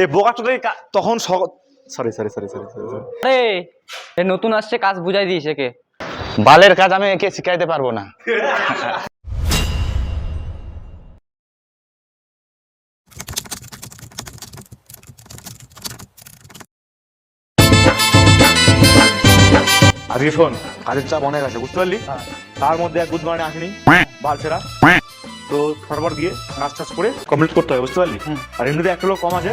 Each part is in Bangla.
এ বোকাটাকে তখন sorry sorry sorry sorry sorry আরে এ নতুন আসছে কাজ বুঝাই দিস একে। বালের কাজ আমি একে শিখাইতে পারব না। আজকে শোন কাজের চাপ অনেক আছে বুঝতে পারলি? তার মধ্যে এক বুধ মানে আসেনি বাল ছেড়া। তো ফরওয়ার্ড গিয়ে কাজ টাজ করে কমপ্লিট করতে হবে বুঝতে পারলি? আর এমনিতে একটা লোক কম আছে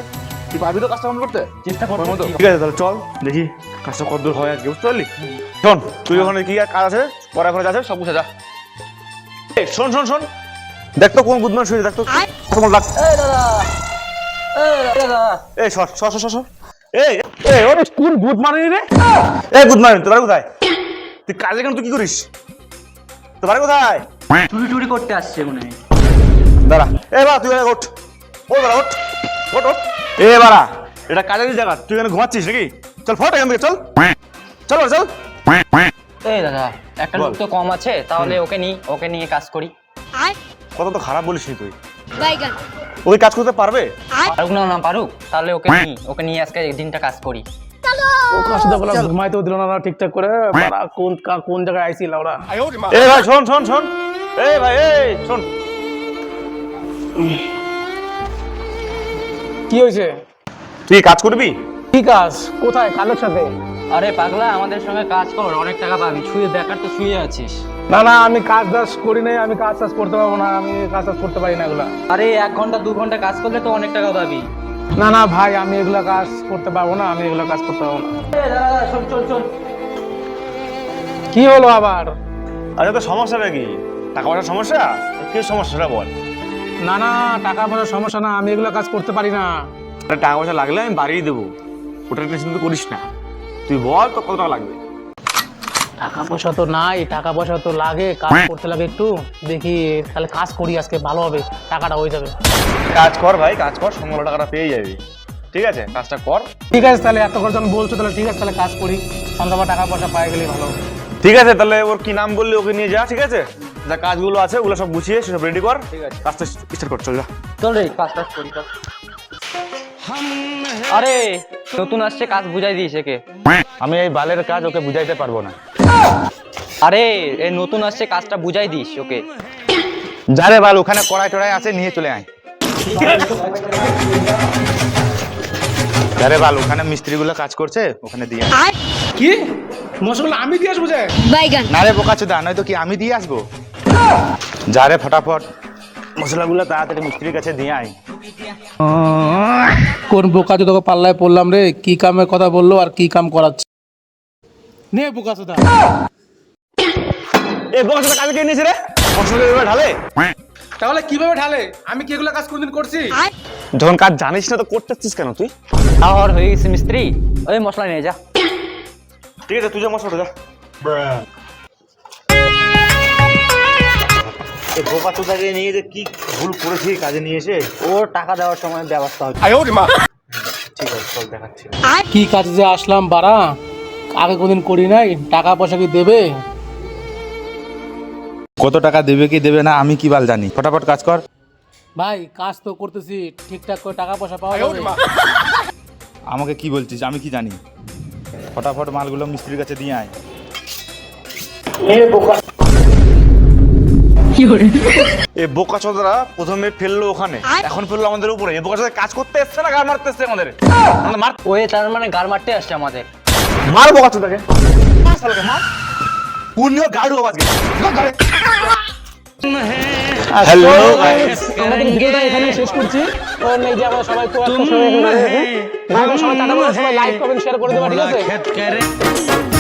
তুই পারবি তো কাজটা কমপ্লিট করতে? চেষ্টা করব তো ঠিক আছে তাহলে চল দেখি কাজটা কত দূর হয় আজকে বুঝতে পারলি? শোন তুই ওখানে কি কাজ আছে? পরে ওখানে আছে সব বুঝে যা। শোন শোন শোন। দেখ তো কোন বুধমান শুয়ে দেখ তো। তোমার লাগ। এই দাদা এই দাদা এই সর সর সর সর, সর। এই এই ওরে কোন ভূত রে? এই ভূত মারিনি কোথায়? তুই কাজে কেন তুই কি করিস? তোর বাড়ি কোথায়? চুরি টুরি করতে আসছে মনে হয়। দাঁড়া। এ বাড়া তুই ওঠ। ও দাঁড়া ওঠ। ওঠ ওঠ। এ বাড়া এটা কাজের জায়গা তুই এখানে ঘুমাচ্ছিস নাকি? চল ফট এখান থেকে চল। চল বাড়া, চল। এই দাদা একটা লোক তো কম আছে তাহলে ওকে নি ওকে নিয়ে কাজ করি। কত তো খারাপ বলিস নি তুই ওই কাজ করতে পারবে? পারুক না না পারুক তাহলে ওকে নি ওকে নিয়ে আজকে দিনটা কাজ করি। সাথে বলা ঘুমাইতেও দিল না ওরা ঠিকঠাক করে বাড়া কোন কা- কোন জায়গায় আইছিল ওরা এ ভাই শোন শোন শোন। এই ভাই এই শোন। কি হয়েছে? তুই কাজ করবি? কি কাজ? কোথায়? কালের সাথে? আরে পাগলা আমাদের সঙ্গে কাজ কর অনেক টাকা পাবি। শুয়ে দেখার তো শুয়ে আছিস। না না আমি কাজ টাজ করি নাই আমি কাজ টাজ করতে পারব না আমি কাজ টাজ করতে পারি না এগুলা। আরে এক ঘণ্টা দু ঘণ্টা কাজ করলে তো অনেক টাকা পাবি। না না ভাই আমি এগুলা কাজ করতে পারব না আমি এগুলা কাজ করতে পারব না। চল চল চল কি হলো আবার? আরে তো সমস্যাটা কি? টাকা পয়সার সমস্যা? কি সমস্যাটা বল? না না টাকা পয়সার সমস্যা না আমি এগুলা কাজ করতে পারি না। টাকা পয়সা লাগলে আমি বাড়িয়ে দেবো। ওটা টেনশন তো করিস না। তুই বল তো কত টাকা লাগবে? টাকা পয়সা তো নাই টাকা পয়সা তো লাগে কাজ করতে লাগে একটু। দেখি তাহলে কাজ করি আজকে ভালো হবে টাকাটা হয়ে যাবে। কাজ কর ভাই কাজ কর সঙ্গে টাকাটা পেয়ে যাবি। ঠিক আছে কাজটা কর। ঠিক আছে তাহলে এত করে যখন বলছো তাহলে ঠিক আছে তাহলে কাজ করি। সন্ধ্যাবার টাকা পয়সা পাই গেলেই ভালো ঠিক আছে তাহলে ওর কি নাম বললি ওকে নিয়ে যা ঠিক আছে? যা কাজগুলো আছে ওগুলো সব গুছিয়ে সেসব রেডি কর। ঠিক আছে। কাজটা স্টার্ট কর চল যা। চল রে কাজ টাজ করি চল। আরে নতুন আসছে কাজ বুঝাই দিস একে। আমি এই বালের কাজ ওকে বুঝাইতে পারব না। আরে এই নতুন আসছে কাজটা বুঝাই দিস ওকে। যারে বাল ওখানে কড়াই টড়াই আছে নিয়ে চলে আয়। যারে বাল ওখানে মিস্ত্রিগুলো কাজ করছে ওখানে দিয়ে। কি? মশলা আমি দিয়ে আসব যে? বাইগান। না রে বোকা চোদা নয়তো কি আমি দিয়ে আসব? যারে ফটাফট। মশলাগুলো তাড়াতাড়ি মিস্ত্রির কাছে দিয়ে আয়। কোন বোকা তোকে পাল্লায় পড়লাম রে? কি কামের কথা বলল আর কি কাম করাচ্ছে? নে বোকা এ বক্স কাজে কে নিয়েছে রে? মশলা এবার ঢালে? তাহলে কীভাবে ঢালে? আমি কি এগুলো কাজ কোনদিন করছি? যখন কাজ জানিস না তো করতেছিস কেন তুই? আর হয়ে গেছে মিস্ত্রি। ওই মশলা নিয়ে যা। ঠিক আছে তুই যা মশলাটা যা। বোকা তোদাকে নিয়ে যে কি ভুল করেছি কাজে নিয়ে এসে? ওর টাকা দেওয়ার সময় ব্যবস্থা হচ্ছে। ঠিক আছে চল দেখাচ্ছি। কি কাজে যে আসলাম বাড়া? আগে কোনদিন করি নাই টাকা পয়সা কি দেবে? কত টাকা দেবে কি দেবে না আমি কি বাল জানি। ফটাফট কাজ কর। ভাই কাজ তো করতেছি ঠিকঠাক করে টাকা পয়সা পাওয়া যাবে? আমাকে কি বলছিস আমি কি জানি? ফটাফট মালগুলো মিস্ত্রির কাছে দিয়ে আয়। এ বোকা চোদরা প্রথমে ফেলল ওখানে। এখন ফেলল আমাদের উপরে। এ বোকা কাজ করতে এসছে না গান মারতে এসছে আমাদের? আমাদের মার ওই তার মানে গার মারতে আসছে আমাদের। মার বোকা চোদাকে। মার শালাকে মার। পূর্ণ গাড়ু আওয়াজকে হ্যালো আমাদের ভিডিওটা এখানে শেষ করছি। তো এই যে আমরা সবাই তো সবাই এখানে রয়েছে। ভাই, ভাই, সবাই টাটা সবাই লাইক কমেন্ট শেয়ার করে দেবা ঠিক আছে?